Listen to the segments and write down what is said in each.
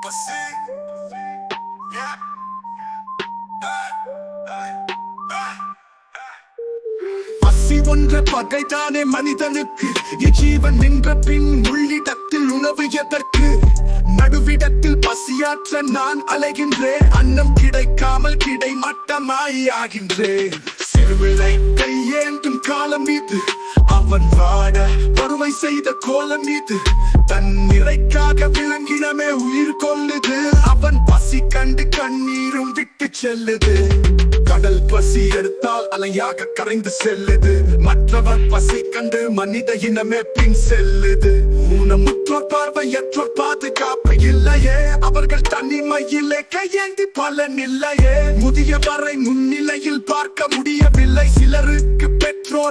பசி Yeah. ஒன்ற பகைதானே மனிதனுக்கு. இஜீவன் நின்ற பின் உள்ளிடத்தில் உணவு எதற்கு? நடுவிடத்தில் பசியாற்ற நான் அலைகின்றேன். அன்னம் கிடைக்காமல் கிடை மட்டமாய் ஆகின்றேன். சிறுவிளை கையேந்தும் காலம் மீது அவன் வாட செய்த கோலம் இது. தன் நிறைக்காக விளங்கினமே உயிர் கொள்ளுது. அவன் பசி கண்டு கண்ணீரும் விட்டு செல்லுது. கடல் பசி எடுத்தால் அலையாக கரைந்து செல்லுது. மற்றவர் பசி கண்டு மனித இனமே பின் செல்லுது. ஊனமுற்றோர் பார்வையற்றோர் பாதுகாப்பு இல்லையே. அவர்கள் தனிமையிலே கையேந்தி பலன் இல்லையே. முதியவரை முன்னிலையில் பார்க்க முடியவில்லை. சிலரு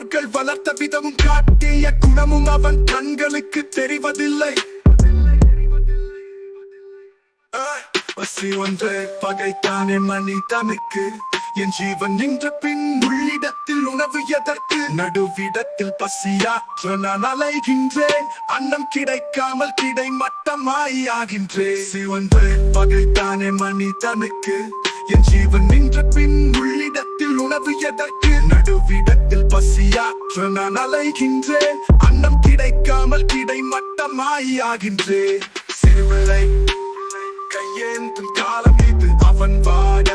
முன்னோர்கள் வளர்த்த விதமும் காட்டிய குணமும் அவன் கண்களுக்கு தெரிவதில்லை. பசி ஒன்று பகைத்தானே மனிதனுக்கு. என் ஜீவன் நின்ற பின் உள்ளிடத்தில் உணவு எதற்கு? நடுவிடத்தில் பசியாற்ற நான் அலைகின்றேன். அன்னம் கிடைக்காமல் கிடை மட்டமாய் ஆகின்றேன் சிவன்று பகைத்தானே மனிதனுக்கு. என் ஜீவன் நின்ற பின் உள்ளிடத்தில் உணவு எதற்கு? நான் அலைகின்றேன் அன்னம் கிடைக்காமல் கிடை மட்டமாய் ஆகின்றேன் சிறுவிளை கையேந்தும் காலம் இது அவன் வாட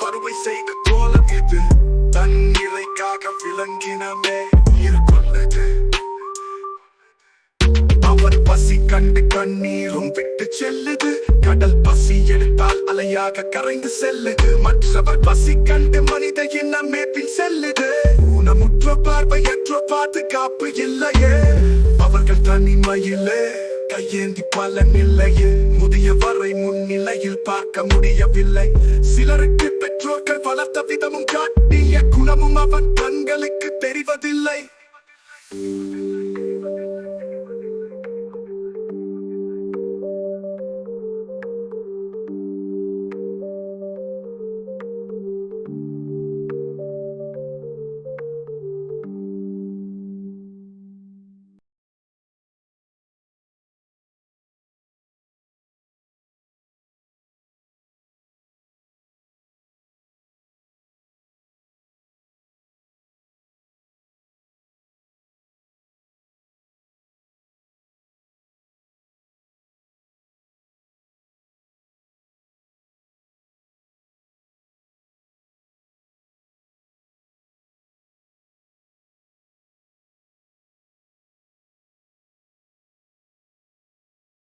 வறுமை செய்த கோலம் இது. தண்ணீரைக்காக விளங்கினமே கொள்ளது அவன் பசி கண்டு கண்ணீரும் விட்டு செல்லுது. கடல் பசி எடுத்தால் அலையாக கரைந்து செல்லுது. மற்றவர் பசி கண்டு மனித இனமே பின் செல்லுது. ஊனமுற்ற பார்வையற்ற பாதுகாப்பு இல்லையே. அவர்கள் தனிமையிலே கையேந்தி பலன் இல்லையே முதியவரை முன்னிலையில் பார்க்க முடியவில்லை. சிலருக்கு பெற்றோர்கள் வளர்த்த விதமும் காட்டிய குணமும் அவன் கண்களுக்கு தெரிவதில்லை.